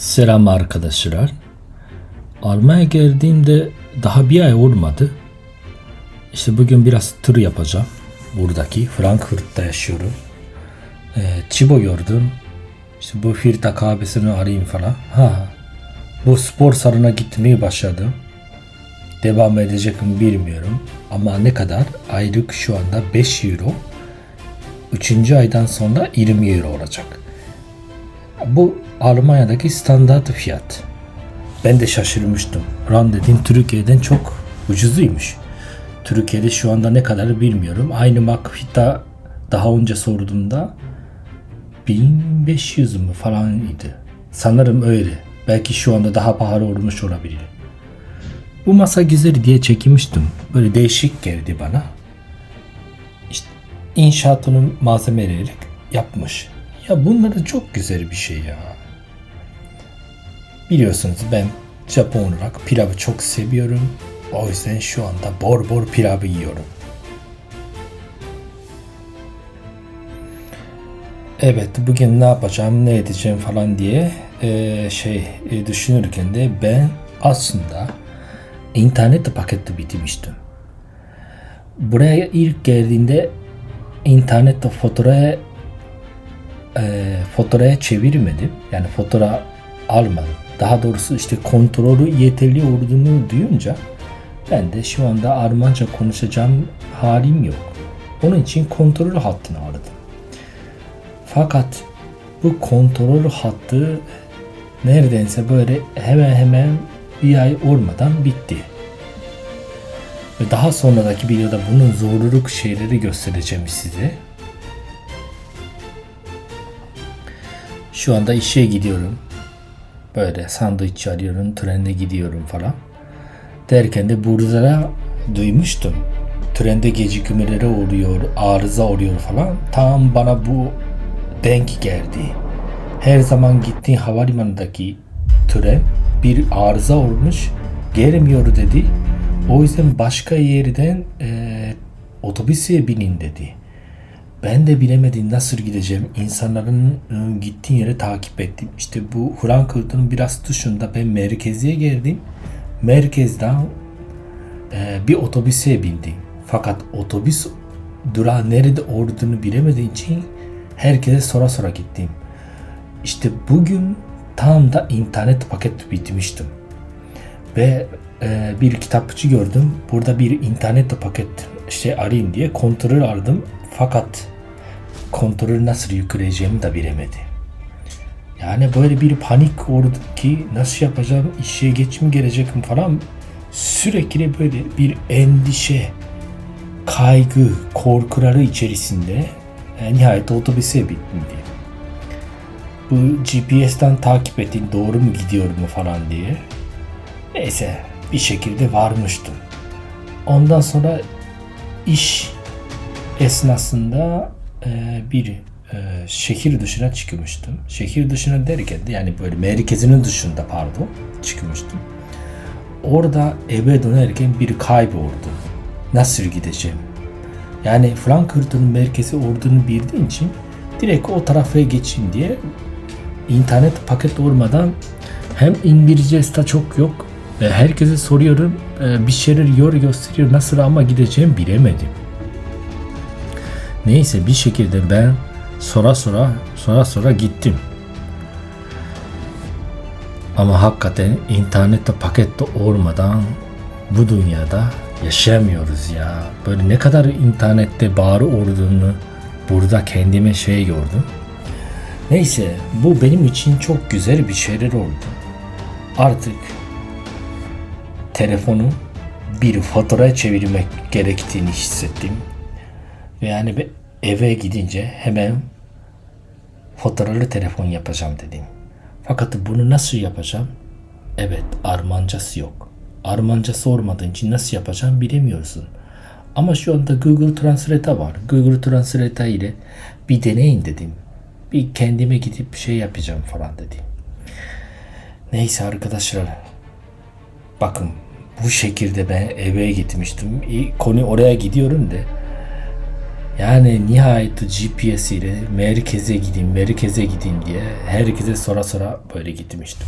Selam arkadaşlar. Almanya geldiğimde daha bir ay olmadı. İşte bugün biraz tur yapacağım. Buradaki Frankfurt'ta yaşıyorum. Ee, Çibo gördüm. İşte bu Firta kahvesini arayayım falan. Ha, bu spor salonuna gitmeye başladım. Devam edecek mi bilmiyorum. Ama ne kadar? Aylık şu anda 5 euro. Üçüncü aydan sonra 20 euro olacak. Bu Almanya'daki standart fiyat. Ben de şaşırmıştım. Ram dediğin Türkiye'den çok ucuzuymuş. Türkiye'de şu anda ne kadar bilmiyorum. Aynı Makfit'ta daha önce sorduğumda 1500 mü falan idi. Sanırım öyle. Belki şu anda daha pahalı olmuş olabilir. Bu masa güzel diye çekmiştim. Böyle değişik geldi bana. İşte inşaatının malzemeleri yapmış. Ya bunları çok güzel bir şey ya. Biliyorsunuz ben Japon olarak pilavı çok seviyorum. O yüzden şu anda bor bor pilavı yiyorum. Evet bugün ne yapacağım ne edeceğim falan diye eee, şey e, düşünürken de ben aslında internet paketi bitirmiştim. Buraya ilk geldiğinde internette fotoğrafı e, fotoğrafa çevirmedim. Yani fotoğraf almadım. Daha doğrusu işte kontrolü yeterli olduğunu duyunca ben de şu anda Almanca konuşacağım halim yok. Onun için kontrol hattını aradım. Fakat bu kontrol hattı neredense böyle hemen hemen bir ay olmadan bitti. Ve daha sonraki videoda bunun zorluk şeyleri göstereceğim size. Şu anda işe gidiyorum. Böyle sandviç alıyorum, trende gidiyorum falan. Derken de burada duymuştum. Trende gecikmeleri oluyor, arıza oluyor falan. Tam bana bu denk geldi. Her zaman gittiğin havalimanındaki tren bir arıza olmuş, gelmiyor dedi. O yüzden başka yerden eee otobüse binin dedi. Ben de bilemedim nasıl gideceğim. İnsanların e, gittiği yere takip ettim. İşte bu Frankfurt'un biraz dışında ben merkeziye geldim. Merkezden e, bir otobüse bindim. Fakat otobüs durağı nerede olduğunu bilemediğim için herkese sora sora gittim. İşte bugün tam da internet paket bitmiştim. Ve e, bir kitapçı gördüm. Burada bir internet paket işte arayayım diye kontrol aradım. Fakat kontrolü nasıl yükleyeceğimi de bilemedim. Yani böyle bir panik oldu ki nasıl yapacağım, işe geç mi gelecek mi falan sürekli böyle bir endişe, kaygı, korkuları içerisinde e, nihayet otobüse bittim. Bu GPS'ten takip ettin doğru mu gidiyor mu falan diye. Neyse bir şekilde varmıştım. Ondan sonra iş esnasında e, bir e, şehir dışına çıkmıştım. Şehir dışına derken de yani böyle merkezinin dışında pardon çıkmıştım. Orada eve dönerken bir kayboldu. Nasıl gideceğim? Yani Frankfurt'un merkezi olduğunu bildiğim için direkt o tarafa geçeyim diye internet paket olmadan hem İngilizcesi de çok yok herkese soruyorum e, bir şeyler yol gösteriyor nasıl ama gideceğim bilemedim. Neyse bir şekilde ben sonra sonra sonra sonra gittim. Ama hakikaten internette pakette olmadan bu dünyada yaşayamıyoruz ya. Böyle ne kadar internette bağlı olduğunu burada kendime şey gördüm. Neyse bu benim için çok güzel bir şeyler oldu. Artık telefonu bir fotoğraf çevirmek gerektiğini hissettim. Ve yani eve gidince hemen fotoğraflı telefon yapacağım dedim. Fakat bunu nasıl yapacağım? Evet, Armancası yok. Armancası olmadığı için nasıl yapacağım bilemiyorsun. Ama şu anda Google Translate var. Google Translate ile bir deneyin dedim. Bir kendime gidip bir şey yapacağım falan dedim. Neyse arkadaşlar. Bakın bu şekilde ben eve gitmiştim. Konu oraya gidiyorum da Yani nihayet GPS ile merkeze gideyim, merkeze gideyim diye herkese sonra sonra böyle gitmiştim.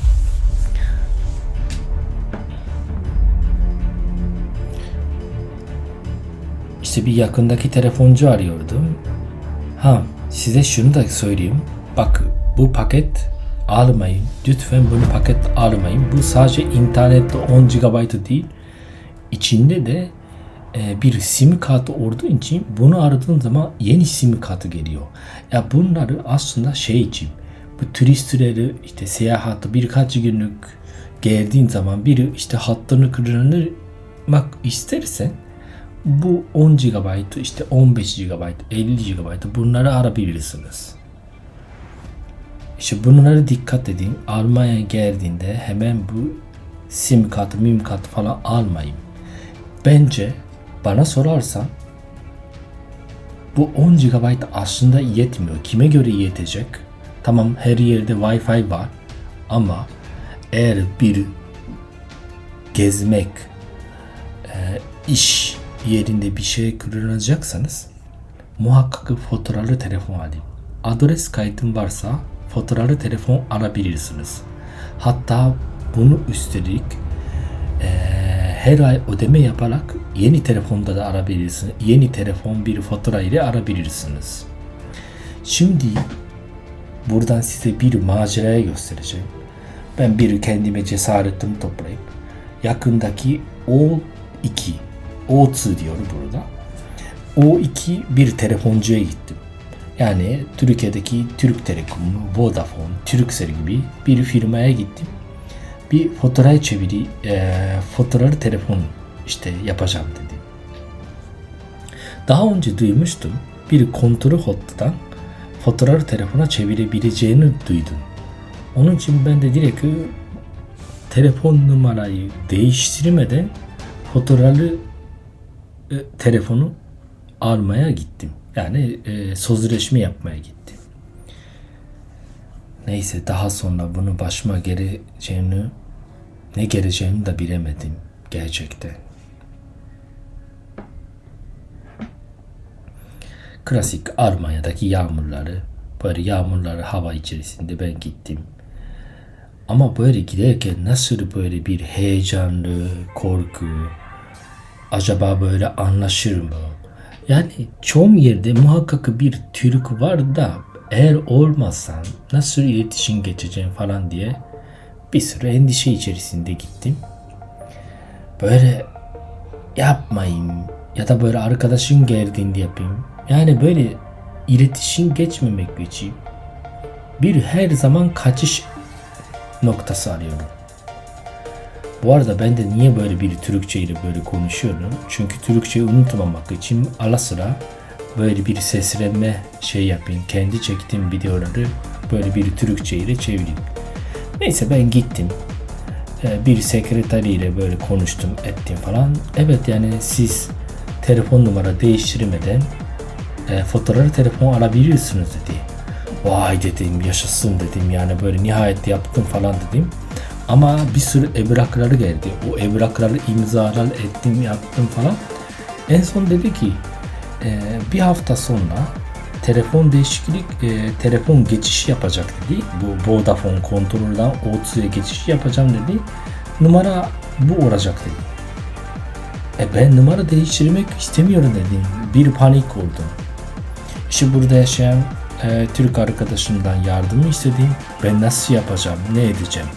İşte bir yakındaki telefoncu arıyordum. Ha size şunu da söyleyeyim. Bak bu paket almayın. Lütfen bunu paket almayın. Bu sadece internette 10 GB değil. İçinde de e, bir sim kartı olduğu için bunu aradığın zaman yeni sim kartı geliyor. Ya bunları aslında şey için bu turistleri işte seyahatı birkaç günlük geldiğin zaman bir işte hattını kırılmak istersen bu 10 GB, işte 15 GB, 50 GB bunları arabilirsiniz. İşte bunlara dikkat edin. Almanya'ya geldiğinde hemen bu sim kartı, mim kartı falan almayın. Bence bana sorarsan bu 10 GB aslında yetmiyor. Kime göre yetecek? Tamam her yerde Wi-Fi var ama eğer bir gezmek, e, iş yerinde bir şey kullanacaksanız muhakkak fotoğraflı telefon alın. Adres kaydın varsa fotoğraflı telefon alabilirsiniz. Hatta bunu üstelik eee, her ay ödeme yaparak yeni telefonda da arabilirsiniz. Yeni telefon bir fatura ile arabilirsiniz. Şimdi buradan size bir maceraya göstereceğim. Ben bir kendime cesaretimi toplayıp yakındaki O2 O2 diyor burada. O2 bir telefoncuya gittim. Yani Türkiye'deki Türk Telekom, Vodafone, Turkcell gibi bir firmaya gittim. Bir fotoğraf çeviri, e, fotoğrafı telefon işte yapacağım dedi. Daha önce duymuştum bir kontrol hattıdan fotoğrafı telefona çevirebileceğini duydum. Onun için ben de direkt telefon numarayı değiştirmeden fotoğrafı e, telefonu almaya gittim. Yani e, sözleşme yapmaya gittim. Neyse daha sonra bunu başıma geleceğini ne geleceğini de bilemedim gerçekten. Klasik Almanya'daki yağmurları, böyle yağmurları hava içerisinde ben gittim. Ama böyle giderken nasıl böyle bir heyecanlı, korku, acaba böyle anlaşır mı? Yani çoğu yerde muhakkak bir Türk var da eğer olmazsan nasıl iletişim geçeceğim falan diye bir sürü endişe içerisinde gittim. Böyle yapmayayım ya da böyle arkadaşım geldiğinde yapayım. Yani böyle iletişim geçmemek için bir her zaman kaçış noktası arıyorum. Bu arada ben de niye böyle bir Türkçe ile böyle konuşuyorum? Çünkü Türkçeyi unutmamak için ara sıra böyle bir seslenme şey yapayım. Kendi çektiğim videoları böyle bir Türkçe ile çevireyim. Neyse ben gittim. Ee, Bir sekreteriyle böyle konuştum ettim falan. Evet yani siz telefon numara değiştirmeden e, fotoğrafı telefon alabilirsiniz dedi. Vay dedim yaşasın dedim yani böyle nihayet yaptım falan dedim. Ama bir sürü evrakları geldi. O evrakları imzalar ettim yaptım falan. En son dedi ki e, bir hafta sonra telefon değişiklik e, telefon geçişi yapacak dedi. Bu Vodafone kontrolden O2'ye geçiş yapacağım dedi. Numara bu olacak dedi. E ben numara değiştirmek istemiyorum dedim. Bir panik oldum. İşte burada yaşayan e, Türk arkadaşımdan yardım istedim. Ben nasıl yapacağım, ne edeceğim?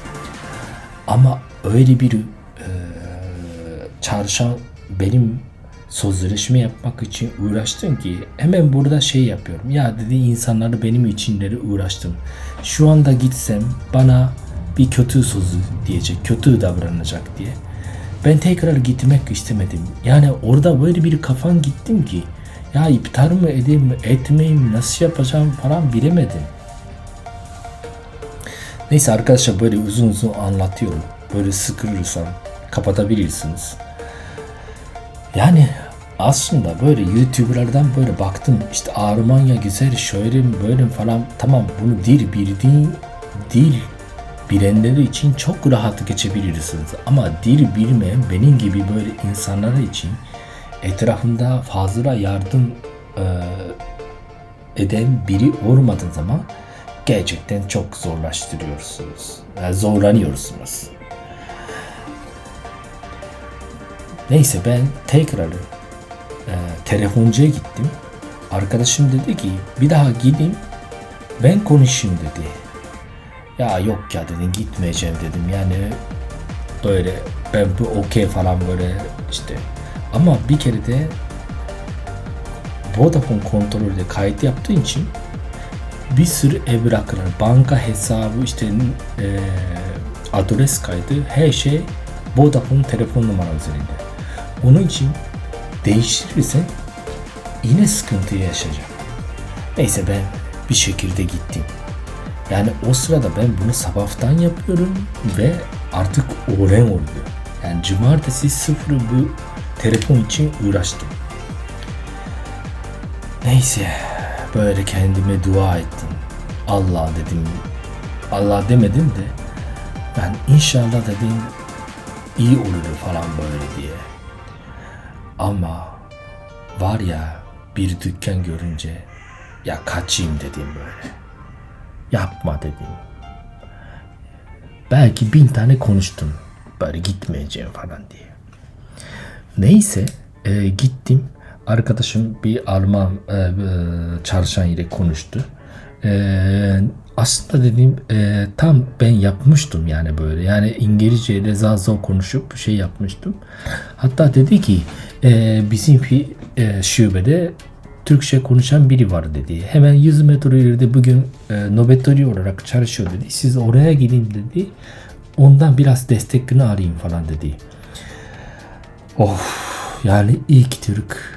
Ama öyle bir e, çarşan benim sözleşme yapmak için uğraştım ki hemen burada şey yapıyorum. Ya dedi insanları benim içinleri uğraştım. Şu anda gitsem bana bir kötü sözü diyecek, kötü davranacak diye. Ben tekrar gitmek istemedim. Yani orada böyle bir kafan gittim ki ya iptal mı edeyim mi etmeyeyim nasıl yapacağım falan bilemedim. Neyse arkadaşlar böyle uzun uzun anlatıyorum. Böyle sıkılırsan kapatabilirsiniz. Yani aslında böyle YouTuber'lardan böyle baktım işte Almanya güzel şöyle böyle falan tamam bunu dil bildiğin dil bilenleri için çok rahat geçebilirsiniz. Ama dil bilmeyen benim gibi böyle insanlara için etrafında fazla yardım e, eden biri olmadığı zaman gerçekten çok zorlaştırıyorsunuz. Yani zorlanıyorsunuz. Neyse ben tekrar e, telefoncuya gittim. Arkadaşım dedi ki bir daha gideyim ben konuşayım dedi. Ya yok ya dedim gitmeyeceğim dedim yani böyle ben bu okey falan böyle işte ama bir kere de Vodafone kontrolde kayıt yaptığın için bir sürü evraklar, banka hesabı, işte e, adres kaydı, her şey Vodafone telefon numaran üzerinde. Onun için değiştirirsen yine sıkıntı yaşayacağım. Neyse ben bir şekilde gittim. Yani o sırada ben bunu sabahtan yapıyorum ve artık öğlen oluyor. Yani cumartesi sıfır bu telefon için uğraştım. Neyse böyle kendime dua ettim. Allah dedim. Allah demedim de ben inşallah dedim iyi olur falan böyle diye. Ama var ya bir dükkan görünce ya kaçayım dedim böyle. Yapma dedim. Belki bin tane konuştum. Böyle gitmeyeceğim falan diye. Neyse e, gittim. Arkadaşım bir Alman e, e, çalışan ile konuştu. E, aslında dedim e, tam ben yapmıştım yani böyle. Yani İngilizce ile zar zor konuşup şey yapmıştım. Hatta dedi ki e, bizim bir e, şubede Türkçe konuşan biri var dedi. Hemen 100 metre ileride bugün e, nöbetleri olarak çalışıyor dedi. Siz oraya gidin dedi. Ondan biraz destekini arayayım falan dedi. Of yani ilk Türk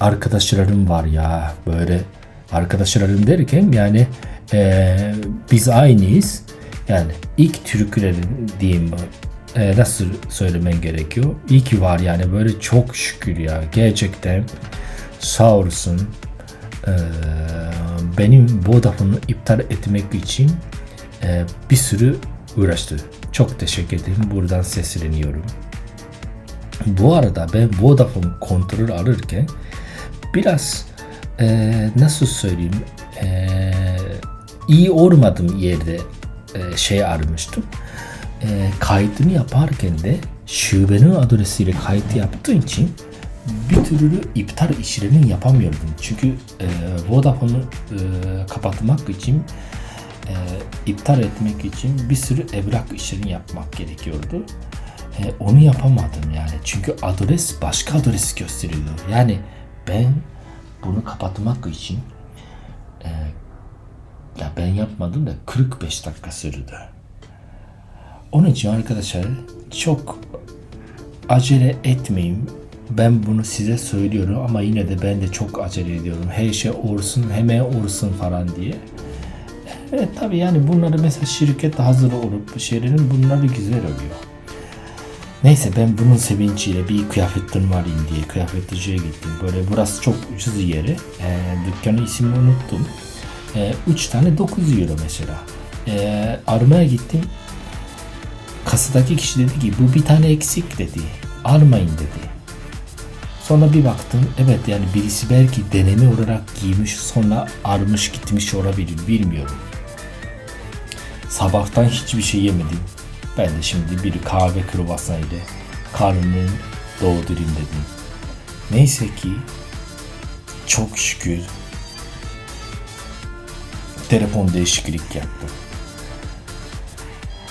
arkadaşlarım var ya böyle arkadaşlarım derken yani e, biz aynıyız. Yani ilk Türklerin diyeyim e, nasıl söylemen gerekiyor? İyi ki var yani böyle çok şükür ya gerçekten sağ olsun e, benim Vodafone'u iptal etmek için e, bir sürü uğraştı. Çok teşekkür ederim. Buradan sesleniyorum. Bu arada ben Vodafone kontrol alırken biraz e, nasıl söyleyeyim e, iyi olmadığım yerde e, şey aramıştım. E, kaydını yaparken de şubenin adresiyle kayıt yaptığım için bir türlü iptal işlerini yapamıyordum. Çünkü e, Vodafone'u e, kapatmak için e, iptal etmek için bir sürü evrak işlerini yapmak gerekiyordu. E, onu yapamadım yani. Çünkü adres başka adres gösteriyordu. Yani ben bunu kapatmak için e, ya ben yapmadım da 45 dakika sürdü. Onun için arkadaşlar çok acele etmeyin. Ben bunu size söylüyorum ama yine de ben de çok acele ediyorum. Her şey olsun hemen olsun falan diye. Evet tabii yani bunları mesela şirkette hazır olup şeylerin bunları güzel oluyor. Neyse ben bunun sevinciyle bir kıyafetlerim alayım diye kıyafetçiye gittim. Böyle burası çok ucuz yeri. E, dükkanın ismini unuttum. E, üç tane 9 euro mesela. E, aramaya gittim. Kasadaki kişi dedi ki bu bir tane eksik dedi. Almayın dedi. Sonra bir baktım evet yani birisi belki deneme olarak giymiş sonra armış gitmiş olabilir bilmiyorum. Sabahtan hiçbir şey yemedim. Ben de şimdi bir kahve kruvasan ile karnımı doldurayım dedim. Neyse ki çok şükür telefon değişiklik yaptım.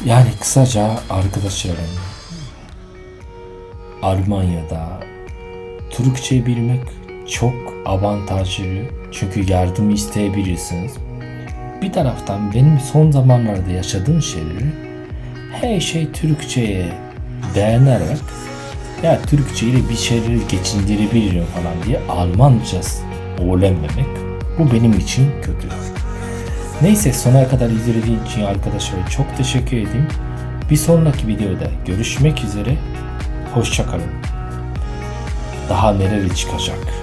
Yani kısaca arkadaşlarım Almanya'da Türkçe bilmek çok avantajlı çünkü yardım isteyebilirsiniz. Bir taraftan benim son zamanlarda yaşadığım şeyleri her şey Türkçe'ye dayanarak ya Türkçe ile bir şeyleri geçindirebilirim falan diye Almanca öğrenmemek bu benim için kötü. Neyse sona kadar izlediğiniz için arkadaşlar çok teşekkür ederim. Bir sonraki videoda görüşmek üzere. Hoşçakalın. Daha neler çıkacak.